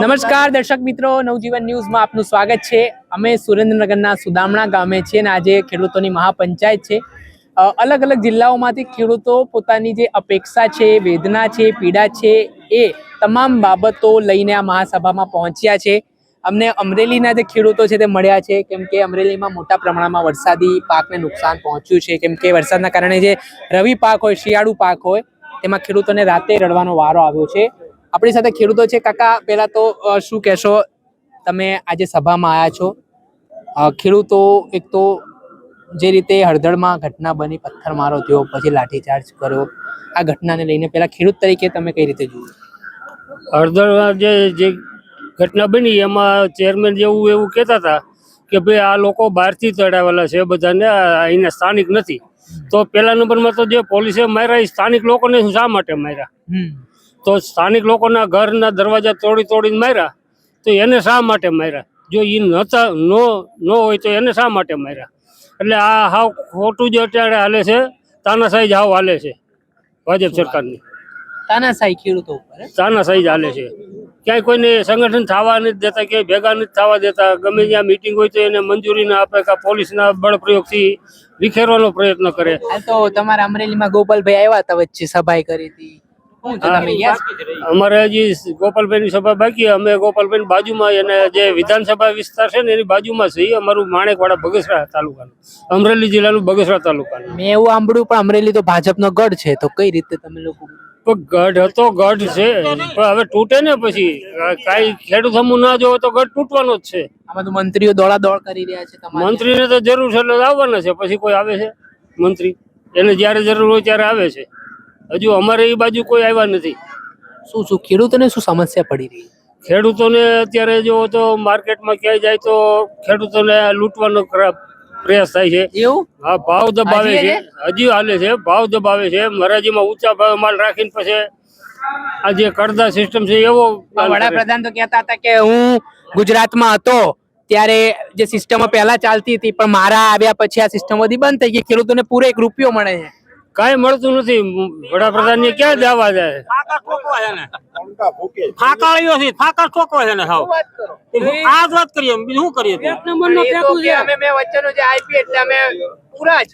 નમસ્કાર, દર્શક મિત્રો. નવજીવન ન્યૂઝમાં આપનું સ્વાગત છે. અમે સુરેન્દ્રનગરના સુદામણા ગામે છીએ અને આજે ખેડૂતોની મહાપંચાયત છે. અલગ અલગ જિલ્લાઓમાંથી ખેડૂતો પોતાની જે અપેક્ષા છે, વેદના છે, પીડા છે, એ તમામ બાબતો લઈને આ મહાસભામાં પહોંચ્યા છે. અમને અમરેલીના જે ખેડૂતો છે તે મળ્યા છે. કેમ કે અમરેલીમાં મોટા પ્રમાણમાં વરસાદી પાકને નુકસાન પહોંચ્યું છે. કેમ કે વરસાદના કારણે જે રવિ પાક હોય, શિયાળુ પાક હોય, તેમાં ખેડૂતોને રાતે રડવાનો વારો આવ્યો છે. આપણી સાથે ખેડૂતો છે. કાકા પહેલા તો શું કહેશો? તમે આજે સભામાં આવ્યા છો. ખેડૂતો એક તો જે રીતે હળદળમાં ઘટના બની પથ્થરમારો થયો પછી લાઠીચાર્જ કર્યો. આ ઘટનાને લઈને પહેલા ખેડૂત તરીકે તમે કઈ રીતે જુઓ? હળદળમાં જે જે ઘટના બની એમાં ચેરમેન જેવું એવું કહેતા હતા કે ભાઈ આ લોકો બહારથી ચડાવેલા છે બધાને અહીંના સ્થાનિક નથી. તો પહેલા નંબરમાં તો જે પોલીસે માર્યા એ સ્થાનિક લોકોને શા માટે માર્યા? તો સ્થાનિક લોકોના ઘરના દરવાજા તોડી તોડીને માર્યા તો એને શા માટે માર્યા? જો એ નતા નો ન હોય તો એને શા માટે માર્યા? એટલે આ હાવ ખોટું જે અત્યારે હાલે છે તાનાશાહી જ હાવ હાલે છે ભાજપ સરકારની. તાનાશાહી ખેડૂતો ઉપર? તાનાશાહી જ હાલે છે. ક્યાંય કોઈને સંગઠન થવા નથી દેતા ક્યાંય ભેગા નથી થવા દેતા. ગમે ત્યાં મિટિંગ હોય તો એને મંજૂરી ના આપે કે પોલીસના બળપ્રયોગથી વિખેરવાનો પ્રયત્ન કરે. તો તમારા અમરેલીમાં ગોપાલભાઈ આવ્યા હતા વચ્ચે સભાઈ કરી હતી? અમારે હજી ગોપાલભાઈની સભા બાકી અમે ગોપાલભાઈ બાજુમાં એને જે વિધાનસભા વિસ્તાર છે ને એની બાજુમાં છે અમારું માણેકવાડા બગસરા તાલુકાનું. અમરેલી જિલ્લાનું બગસરા તાલુકાનું. મેં એવું સાંભળ્યું પણ અમરેલી તો ભાજપનો ગઢ છે. તો કઈ રીતે તમે લોકો પણ ગઢ હતો ગઢ છે. પણ હવે તૂટે ને પછી. કાંઈ ખેડૂત સમૂહ ના જોવો તો ગઢ તૂટવાનો જ છે. આમાં તો મંત્રીઓ દોડા દોડ કરી રહ્યા છે મંત્રીને તો જરૂર છે એટલે આવવાના છે. પછી કોઈ આવે છે? મંત્રી. એને જ્યારે જરૂર હોય ત્યારે આવે છે. હજુ અમારે એ બાજુ કોઈ આવ્યા નથી. શું શું ખેડૂતોને શું સમસ્યા પડી રહી? ખેડૂતોને અત્યારે જો તો માર્કેટમાં ક્યાંય જાય તો ખેડૂતોને લૂંટવાનો પ્રયાસ થાય છે. એવું? હા ભાવ દબાવે છે. હજી હાલે છે ભાવ દબાવે છે. મરાજીમાં ઊંચા ભાવે માલ રાખીને પછી આ જે કરદા સિસ્ટમ છે એવો વડાપ્રધાન તો કહેતા હતા કે હું ગુજરાતમાં હતો ત્યારે જે સિસ્ટમો પહેલા ચાલતી હતી પણ મારા આવ્યા પછી આ સિસ્ટમ બધી બંધ થઈ ગઈ. ખેડૂતોને પૂરેક રૂપિયો મળે છે. કાંઈ મળતું નથી. વડાપ્રધાન ને. ક્યાં જવા જાય ફાકાળીઓ છે ફાકા ઠોકવા છે ને હાવ આ જ વાત કરીએ બીજું શું કરીએ અમે મેં વચ્ચેનો જે આઈપી એટલે અમે પૂરા જ.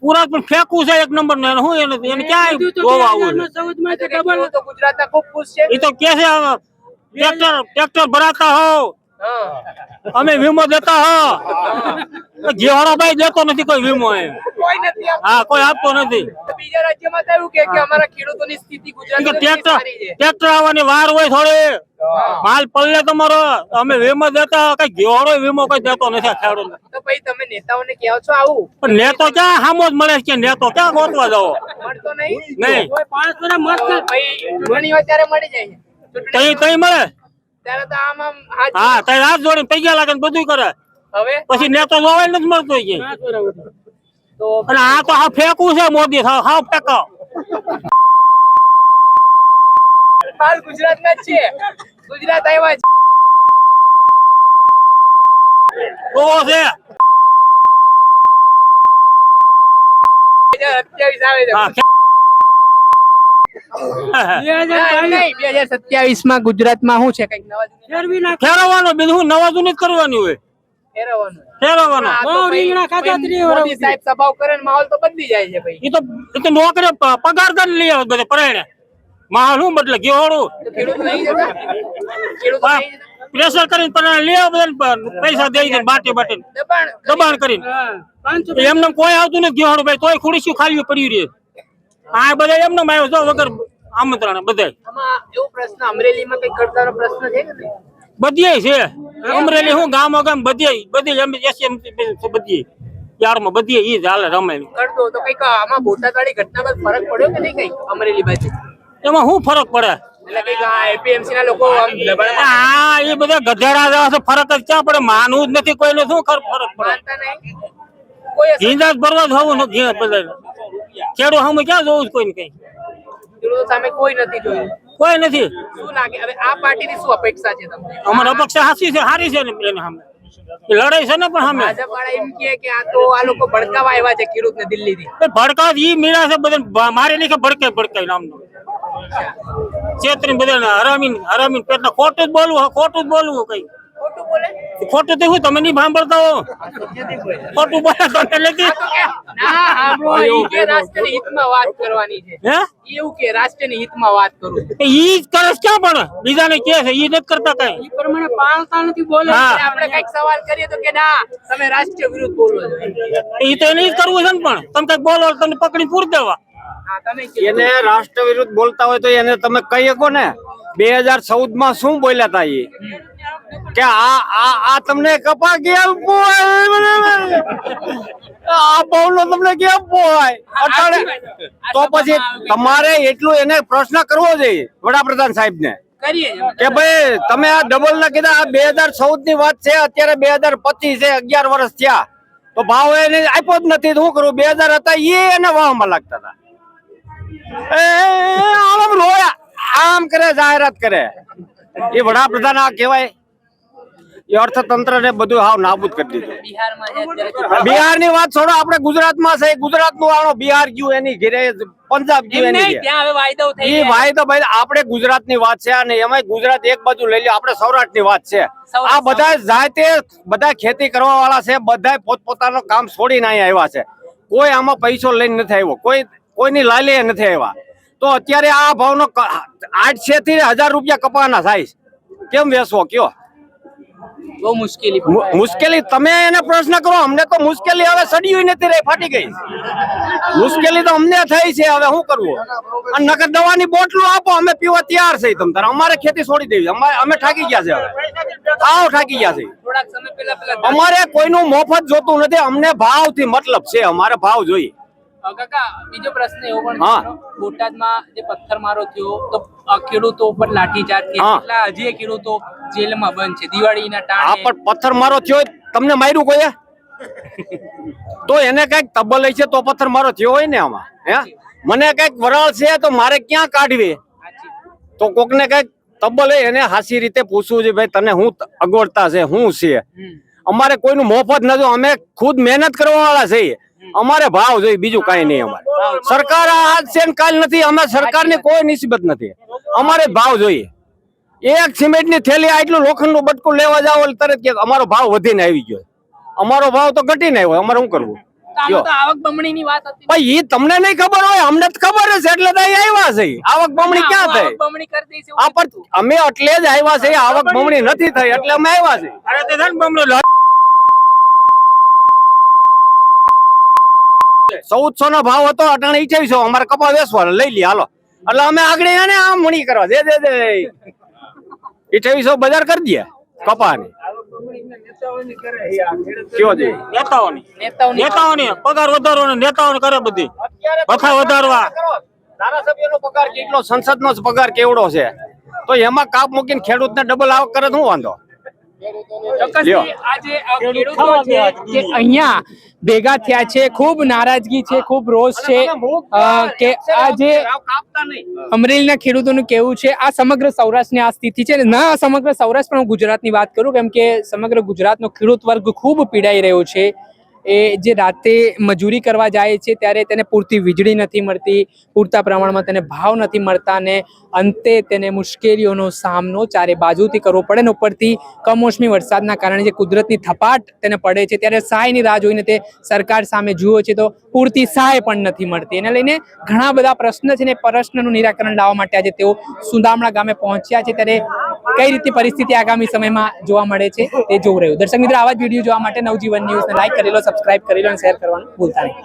પૂરા પણ ફેંકવું છે એક નંબર ને એને એને ક્યાં જોવા આવું છે? ખૂબ ખુશ છે. એ તો કે છે હવે, ટ્રેક્ટર ટ્રેક્ટર ભરાતા હો હા. અમે વીમો દેતા હો. ઘેવાળો ભાઈ દેતો નથી કોઈ વીમો એમ. કોઈ નથી હા કોઈ આપતો નથી. બીજા રાજ્યમાં તો એવું કે અમારા ખેડૂતોની સ્થિતિ ગુજરાત ટ્રેક્ટર ટ્રેક્ટર આવવાની વાર હોય થોડી. માલ પલ્લે તમારો. અમે વીમો દેતા કઈ ઘેવાળો વીમો કઈ દેતો નથી ખેડૂત તો પછી તમે નેતાઓને કહો છો આવું. પણ નેતો ક્યાં સામો જ મળે કે નેતો ક્યાં ગોતવા જાવ મળતો નહીં. નહીં. તો પછી ચૂંટણી હોય ત્યારે મળી જાય કઈ કઈ મળે? ત્યારે તો આમ આમ હા તઈ હાથ જોડીને પૈસા લાગે ને બધું કરે. હવે? પછી નેતો જોવાય નથી મળતો કે તો અને આ તો હા ફેંકવું છે મોદી હા હા ફેંકો હાલ ગુજરાતના જ છે. ગુજરાત આવ્યા છે જોવો છે. બે આવે છે. હા બે હજાર સત્યાવીસમાં ગુજરાતમાં શું છે કંઈક નવા ફેરવવાનું બીજું શું? નવા જૂની જ કરવાની હોય. લઈ આવે બધે પરાયણે માલ શું બદલે? ઘેવાળું. તો ખેડૂત નહીં જતા? ખેડૂતો નહીં જતા? પ્રેશર કરીને આવે બધાને પૈસા દઈ દે બાટી બાટી દબાણ દબાણ કરીને. એમને કોઈ આવતું નથી ઘેવાળું ભાઈ તોય ખુડીશું ખાલી પડી રહી. આ બધા એમને આવ્યો છો વગર આમંત્રણ બધા આમાં એવો પ્રશ્ન અમરેલીમાં કઈ કરતાનો પ્રશ્ન છે કે નહીં? છે. અમરેલી હું ગામો ગામ બધીય બધી એમ એસી બધી યારમાં બધી ઈ જ હાલે કરતો તો કંઈક આમાં બોટાતાળી ઘટના પર ફરક પડ્યો કે નહીં કઈ અમરેલી બાજુ? એમાં શું ફરક પડે? આ એ બધા ગધેડા ફરક જ ક્યાં પડે? માનવું જ નથી કોઈને શું ખર ફરક પડે? કોઈ ભરવા હોવું નથી બધા ખેડૂત સામે ક્યાં જોવું કોઈ કઈ? ખેડૂતો સામે કોઈ નથી જોયું. કોઈ નથી. શું લાગે? હવે આ પાર્ટીની શું અપેક્ષા છે તમને? અમારી અપેક્ષા હાસી છે હારી છે ને એની સામે. લડાઈ છે ને પણ સામે. એમ કહે કે આ તો આ લોકો ભડકાવા આવ્યા છે ખેડૂત ને દિલ્હી થી એ ભડકા ઈ મીણા છે બધા મારી નહીં કે ભડકે ભડકાઈ નામનો. ચેતરી બધા હરામીન હરામીન પેટના ખોટું જ બોલવું ખોટું જ બોલવું કઈ. ખોટું હું તમે નહીં સાંભળતા હો. ખોટું બોલે તો એટલે કે ના સાંભળો ઈ કે રાષ્ટ્રની હિતમાં વાત કરવાની છે. હે? એવું કે રાષ્ટ્રની હિતમાં વાત કરું એ ઈ જ કરે છે ક્યાં પણ? બીજાને કે છે ઈ નથી કરતા કઈ. ઈ પ્રમાણે પાળતા નથી બોલે હા. એટલે આપણે કંઈક સવાલ કરીએ તો કે ના તમે રાષ્ટ્રીય વિરુદ્ધ બોલો છો. ઈ તો એને જ કરવું છે ને પણ. તમે બોલો તમને પકડી પૂર દેવા. એને રાષ્ટ્ર વિરુદ્ધ બોલતા હોય તો એને તમે કહી શકો ને. બે હજાર ચૌદમાં શું બોલ્યા હતા એ કે આ આ આ તમને કપા કે? આ બહુલો તમને કેમ પોહાય અટાણે. તો પછી તમારે એટલું એને પ્રશ્ન કરવો જોઈએ વડાપ્રધાન સાહેબ ને કે ભાઈ તમે આ ડબલ ના કીધા આ બે હજાર ચૌદની વાત છે અત્યારે બે હજાર પચીસ છે અગિયાર વર્ષ થયા. તો ભાવ એને આપ્યો જ નથી તો શું કરું? બે હજાર હતા એ એને વાહમાં લાગતા હતા. આમ રોયા. આમ કરે જાહેરાત કરે. એ વડાપ્રધાન આ કહેવાય એ અર્થતંત્ર ને બધું હાવ નાબૂદ કરી દીધું. બિહારમાં બિહારની વાત છોડો આપણે ગુજરાતમાં છે ગુજરાતનું આનો બિહાર ગયું એની ઘેરે પંજાબ ગયું એની વાયદો એ વાયદો ભાઈ આપણે ગુજરાતની વાત છે અને એમાં ગુજરાત એક બાજુ લઈ લે આપણે સૌરાષ્ટ્રની વાત છે. આ બધા જાતે બધા ખેતી કરવા વાળા છે બધા પોતપોતાનું કામ છોડીને અહીંયા આવ્યા છે. કોઈ આમાં પૈસો લઈને નથી આવ્યો કોઈ કોઈની લાલે નથી આવ્યા. તો અત્યારે આ ભાવનો આઠસો થી હજાર રૂપિયા કપાના થાય કેમ વેચવો કયો? બહુ મુશ્કેલી મુશ્કેલી તમે એને પ્રશ્ન કરો અમને તો મુશ્કેલી હવે સડ્યું નથી રહી ફાટી ગઈ. મુશ્કેલી તો અમને થઈ છે હવે શું કરવું? અને નકર દવાની બોટલો આપો અમે પીવા તૈયાર છે તમ તારે. અમારે ખેતી છોડી દેવી અમારે અમે થાકી ગયા છે હવે. આવ થાકી ગયા છે. અમારે કોઈનું મફત જોતું નથી. અમને ભાવથી મતલબ છે અમારે ભાવ જોઈએ. કાકા બીજો પ્રશ્ન એવો પણ. બોટાદમાં જે પથ્થરમારો થયો તો ખેડૂતો ઉપર લાઠીચાર્જ કેટલા હજી ખેડૂતો જેલમાં બંધ છે. દિવાળીના આ ટાણે પણ પથ્થર મારો થયો તમને માર્યું કોઈએ તો એને કંઈક તબ્બલ છે તો પથ્થર મારો થયો હોય ને આમાં હે? મને કંઈક વરાળ છે તો મારે ક્યાં કાઢવી? તો કોકને કંઈક તબ્બલ એને હાસી રીતે પૂછવું છે ભાઈ તને હું અગવડતા છે? હું છે? અમારે કોઈનું મોફત નથી અમે ખુદ મહેનત કરવા વાળા છીએ અમારે ભાવ જોઈએ બીજું કઈ નહીં અમારે. સરકાર આ આજ છે ને કાલ નથી અમે સરકારની કોઈ નિસ્બત નથી. અમારે ભાવ જોઈએ. એક સિમેન્ટની થેલી આટલું લોખંડનું બટકું લેવા જાવ તરત કે અમારો ભાવ વધીને આવી ગયો. અમારો ભાવ તો ઘટીને આવ્યો અમારે શું કરવું? આવક બમણીની વાત હતી. ભાઈ ઈ તમને નહીં ખબર હોય અમને તો ખબર છે એટલે તો આવ્યા છે. આવક બમણી ક્યાં થઈ? બમણી કરી દઈશ એવું આ પર અમે એટલે જ આવ્યા છે આવક બમણી નથી થઈ એટલે અમે આવ્યા છે. અરે તે છે બમણો ચૌદસો નો ભાવ હતો અટાણે ઈઠાવીસો અમારે કપા વેસવાનો લઈ લે હાલો. એટલે અમે આગળ એને આમ મણી કરવા દે દે દે. ઈઠાવીસો બજાર કરી દે કપાની. નેતાઓની. પગાર વધારવાનો નેતાઓને કરે બધી. વખા વધારવા. ધારાસભ્યનો પગાર કેટલો સંસદનો જ પગાર કેવડો છે? તો એમાં કાપ મૂકીને ખેડૂતને ડબલ આવક કરે તો શું વાંધો? જે અહીંયા ભેગા થયા છે ખૂબ નારાજગી છે ખૂબ રોષ છે કે આ જે અમરેલીના ખેડૂતોનું કેવું છે આ સમગ્ર સૌરાષ્ટ્રની આ સ્થિતિ છે ને ના સમગ્ર સૌરાષ્ટ્ર પણ હું ગુજરાતની વાત કરું કેમ કે સમગ્ર ગુજરાતનો ખેડૂત વર્ગ ખૂબ પીડાઈ રહ્યો છે. એ જે રાતે મજૂરી કરવા જાય છે ત્યારે તેને પૂરતી વીજળી નથી મળતી, પૂરતા પ્રમાણમાં તેને ભાવ નથી મળતા ને અંતે તેને મુશ્કેલીઓનો સામનો ચારે બાજુથી કરવો પડે ને ઉપરથી કમોસમી વરસાદના કારણે જે કુદરતની થપાટ તેને પડે છે ત્યારે સહાયની રાહ જોઈને તે સરકાર સામે જુઓ છે તો પૂરતી સહાય પણ નથી મળતી. એને લઈને ઘણા બધા પ્રશ્ન છે ને પ્રશ્નનું નિરાકરણ લાવવા માટે આજે તેઓ સુંદામણા ગામે પહોંચ્યા છે. ત્યારે કઈ રીતની પરિસ્થિતિ આગામી સમયમાં જોવા મળે છે તે જોવું રહ્યું. દર્શક મિત્રો, આવા જ વીડિયો જોવા માટે નવજીવન ન્યૂઝને લાઈક કરી લો સબસ્ક્રાઇબ કરી લો અને શેર કરવાનું ભૂલતા નહીં.